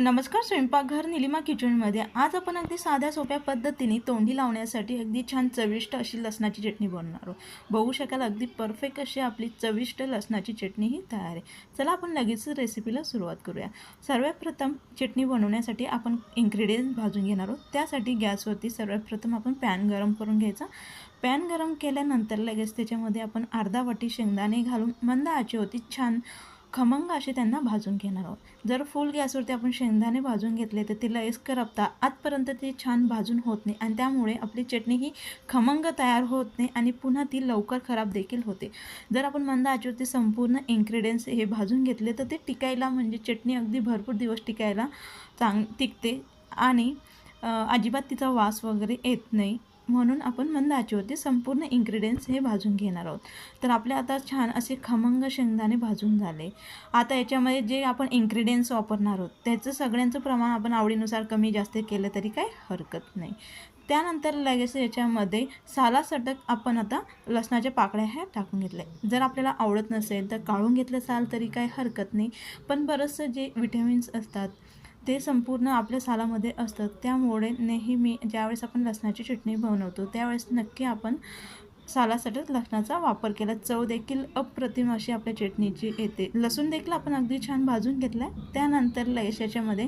नमस्कार स्वयंपाकघर निलिमा किचनमध्ये. आज आपण अगदी साध्या सोप्या पद्धतीने तोंडी लावण्यासाठी अगदी छान चविष्ट अशी लसणाची चटणी बनवणार आहोत. बघू शकाल अगदी परफेक्ट अशी आपली चविष्ट लसणाची चटणी ही तयार आहे. चला आपण लगेच रेसिपीला सुरुवात करूया. सर्वात प्रथम चटणी बनवण्यासाठी आपण इन्ग्रेडियंट्स भाजून घेणार आहोत. त्यासाठी गॅसवरती सर्वात प्रथम आपण पॅन गरम करून घ्यायचा. पॅन गरम केल्यानंतर लगेच त्याच्यामध्ये आपण अर्धा वाटी शेंगदाणे घालून मंद आचेवरती छान खमंग असे त्यांना भाजून घेणार आहोत. जर फुल गॅसवरती आपण शेंगदाणे भाजून घेतले तर ती लयस्कर करपता आजपर्यंत ती छान भाजून होत नाही आणि त्यामुळे आपली चटणी ही खमंग तयार होत नाही आणि पुन्हा ती लवकर खराब देखील होते. जर आपण मंद आचेवरती संपूर्ण इन्ग्रेडियंट्स हे भाजून घेतले तर ते टिकायला म्हणजे चटणी अगदी भरपूर दिवस टिकायला चांग टिकते आणि अजिबात तिचा वास वगैरे येत नाही. म्हणून आपण मंद आचेवरती संपूर्ण इन्ग्रेडियंट्स हे भाजून घेणार आहोत. तर आपले आता छान असे खमंग शेंगदाणे भाजून झाले. आता याच्यामध्ये जे आपण इन्ग्रेडियंट्स वापरणार आहोत त्याचं सगळ्यांचं प्रमाण आपण आवडीनुसार कमी जास्त केलं तरी काही हरकत नाही. त्यानंतर लगेच याच्यामध्ये सालासटक आपण आता लसणाच्या पाकळ्या ह्या टाकून घेतल्या. जर आपल्याला आवडत नसेल तर काढून घेतलं साल तरी काही हरकत नाही. पण बरंचसं जे विटॅमिन्स असतात ते संपूर्ण आपल्या सालामध्ये असतात त्यामुळे नेहमी ज्यावेळेस आपण लसणाची चटणी बनवतो त्यावेळेस नक्की आपण सालासाठी लसणाचा वापर केला. चव देखील अप्रतिम अशी आपल्या चटणीची येते. लसूण देखील आपण अगदी छान भाजून घेतला आहे त्यानंतर लगेच याच्यामध्ये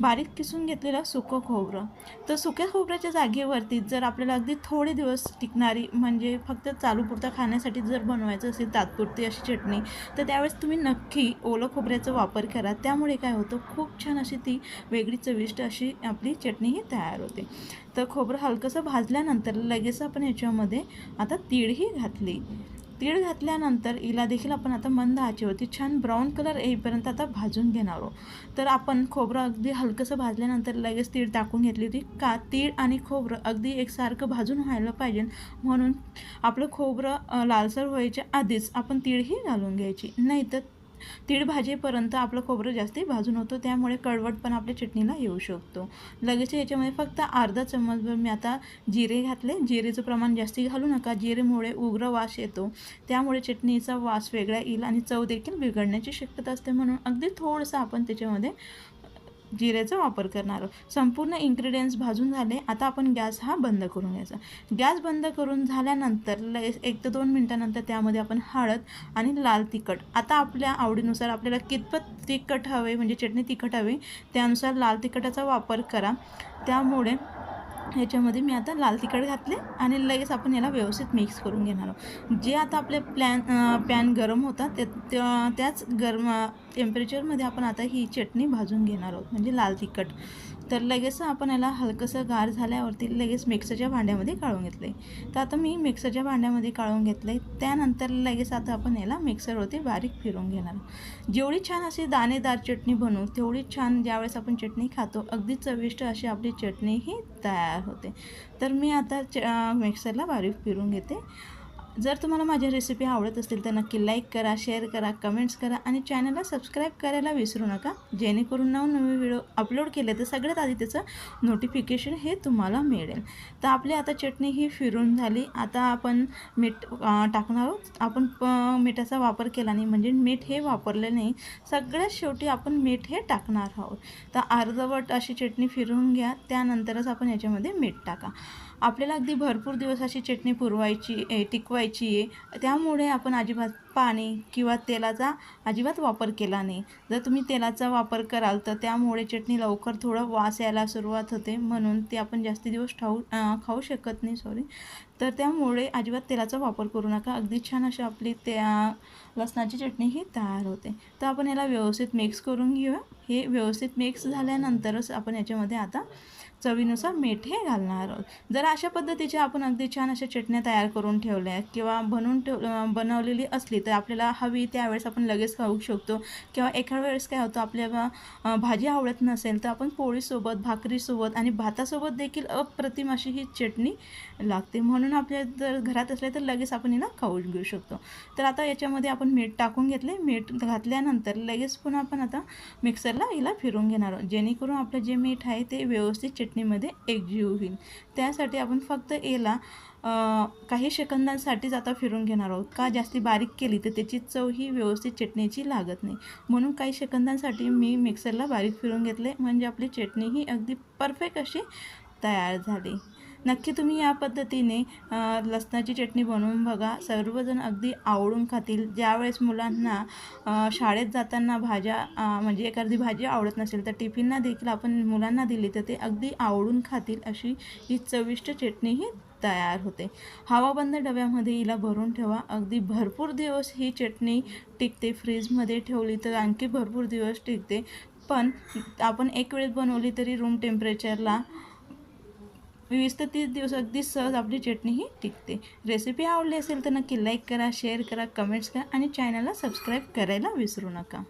बारीक किसून घेतलेलं सुकं खोबरं. तर सुक्या खोबऱ्याच्या जागेवरती जर आपल्याला अगदी थोडे दिवस टिकणारी म्हणजे फक्त चालूपुरता खाण्यासाठी जर बनवायचं असेल तात्पुरती अशी चटणी तर त्यावेळेस तुम्ही नक्की ओलं खोबऱ्याचा वापर करा. त्यामुळे काय होतं खूप छान अशी ती वेगळी चविष्ट अशी आपली चटणी ही तयार होते. तर खोबरं हलकंसं भाजल्यानंतर लगेच आपण याच्यामध्ये आता तीळही घातली. तीळ घातल्यानंतर हिला देखील आपण आता मंद आचेवरती छान ब्राऊन कलर येईपर्यंत आता भाजून घेणार आहोत. तर आपण खोबरं अगदी हलकंसं भाजल्यानंतर लगेच तीळ टाकून घेतली होती. का? तीळ आणि खोबरं अगदी एकसारखं भाजून व्हायला पाहिजे. म्हणून आपलं खोबरं लालसर व्हायच्या आधीच आपण तीळही घालून घ्यायची. नाहीतर तीळ भाजेपर्यंत आपलं खोबरं जास्ती भाजून होतं त्यामुळे कडवट पण आपल्या चटणीला येऊ शकतो. लगेच याच्यामध्ये फक्त अर्धा चम्मचभर मी आता जिरे घातले. जिरेचं प्रमाण जास्ती घालू नका. जिरेमुळे उग्र वास येतो. त्यामुळे चटणीचा वास वेगळा येईल आणि चव देखील बिघडण्याची शक्यता असते म्हणून अगदी थोडंसं आपण त्याच्यामध्ये जिऱ्याचा वापर करणार आहोत. संपूर्ण इन्ग्रेडियंट्स भाजून झाले आता आपण गॅस हा बंद करून घ्यायचा. गॅस बंद करून झाल्यानंतर लगेच एक ते दोन मिनटानंतर त्यामध्ये आपण हळद आणि लाल तिखट. आता आपल्या आवडीनुसार आपल्याला कितपत तिखट हवे म्हणजे चटणी तिखट हवी त्यानुसार लाल तिखटाचा वापर करा. त्यामुळे ह्याच्यामध्ये मी आता लाल तिखट घातले आणि लगेच आपण याला व्यवस्थित मिक्स करून घेणार आहोत. जे आता आपले प्लॅन पॅन गरम होता ते त्या- त्याच गरम टेम्परेचरमध्ये आपण आता ही चटणी भाजून घेणार आहोत म्हणजे लाल तिखट. तर लगेच आपण याला हलकंसं गार झाल्यावरती लगेच मिक्सरच्या भांड्यामध्ये काढून घेतले. तर आता मी मिक्सरच्या भांड्यामध्ये काढून घेतले. त्यानंतर लगेच आता आपण याला मिक्सरवरती बारीक फिरून घेणार. जेवढी छान अशी दाणेदार चटणी बनवू तेवढी छान ज्यावेळेस आपण चटणी खातो अगदी चविष्ट अशी आपली चटणी ही तयार होते. तर मी आता च मिक्सरला बारीक फिरून घेते. जर तुम्हाला माझ्या रेसिपी आवडत असतील तर नक्की लाईक करा शेअर करा कमेंट्स करा आणि चॅनलला सबस्क्राईब करायला विसरू नका. जेणेकरून नवनवे व्हिडिओ अपलोड केले तर सगळ्यात आधी त्याचं नोटिफिकेशन हे तुम्हाला मिळेल. तर आपली आता चटणी ही फिरून झाली. आता आपण मीठ टाकणार आहोत. आपण प मिठाचा वापर केला नाही. म्हणजे मीठ हे वापरले नाही. सगळ्यात शेवटी आपण मीठ हे टाकणार आहोत. तर अर्धवट अशी चटणी फिरून घ्या. त्यानंतरच आपण याच्यामध्ये मीठ टाका. आपल्याला अगदी भरपूर दिवस अशी चटणी पुरवायची आहे टिकवायची आहे. त्यामुळे आपण अजिबात पाणी किंवा तेलाचा अजिबात वापर केला नाही. जर तुम्ही तेलाचा वापर कराल तर त्यामुळे चटणी लवकर थोडं वास यायला सुरुवात होते. म्हणून ते आपण जास्ती दिवस ठाऊ खाऊ शकत नाही सॉरी तर त्यामुळे अजिबात तेलाचा वापर करू नका. अगदी छान अशी आपली त्या लसणाची चटणी ही तयार होते. तर आपण याला व्यवस्थित मिक्स करून घेऊया. हे व्यवस्थित मिक्स झाल्यानंतरच आपण याच्यामध्ये आता चवीनुसार मीठ हे घालणार आहोत. जर अशा पद्धतीच्या आपण अगदी छान अशा चटण्या तयार करून ठेवल्या किंवा बनवून ठेव बनवलेली असली तर आपल्याला हवी त्यावेळेस आपण लगेच खाऊ शकतो. किंवा एखाद्या वेळेस काय होतं आपल्याला भाजी आवडत नसेल तर आपण पोळीसोबत भाकरीसोबत आणि भातासोबत देखील अप्रतिम अशी ही चटणी लागते. म्हणून आपल्या जर घरात असले तर लगेच आपण हिला खाऊ घेऊ शकतो. तर आता याच्यामध्ये आपण मीठ टाकून घेतले मीठ घातल्यानंतर लगेच पुन्हा आपण आता मिक्सरला हिला फिरून घेणार आहोत. जेणेकरून आपलं जे मीठ आहे ते व्यवस्थित चटणी चटणीमध्ये एकजीव होईल. त्यासाठी आपण फक्त याला काही सेकंदांसाठीच आता फिरून घेणार आहोत. का जास्ती बारीक केली तर त्याची चव ही व्यवस्थित चटणीची लागत नाही. म्हणून काही सेकंदांसाठी मी मिक्सरला बारीक फिरून घेतले. म्हणजे आपली चटणी ही अगदी परफेक्ट अशी तयार झाली. नक्की तुम्ही या पद्धतीने लसणाची चटणी बनवून बघा. सर्वजण अगदी आवडून खातील. ज्यावेळेस मुलांना शाळेत जाताना भाज्या म्हणजे एखादी भाजी आवडत नसेल तर टिफिनला देखील आपण मुलांना दिली तर ते अगदी आवडून खातील अशी ही चविष्ट चटणी ही तयार होते. हवाबंद डब्यामध्ये हिला भरून ठेवा. अगदी भरपूर दिवस ही चटणी टिकते. फ्रीजमध्ये ठेवली तर आणखी भरपूर दिवस टिकते. पण आपण एक वेळेस बनवली तरी रूम टेम्परेचरला वीस ते तीस दिवस अगदी सहज आपली चटणी ही टिकते. रेसिपी आवडली असेल तर नक्की लाईक करा शेअर करा कमेंट्स करा आणि चॅनलला सबस्क्राईब करायला विसरू नका.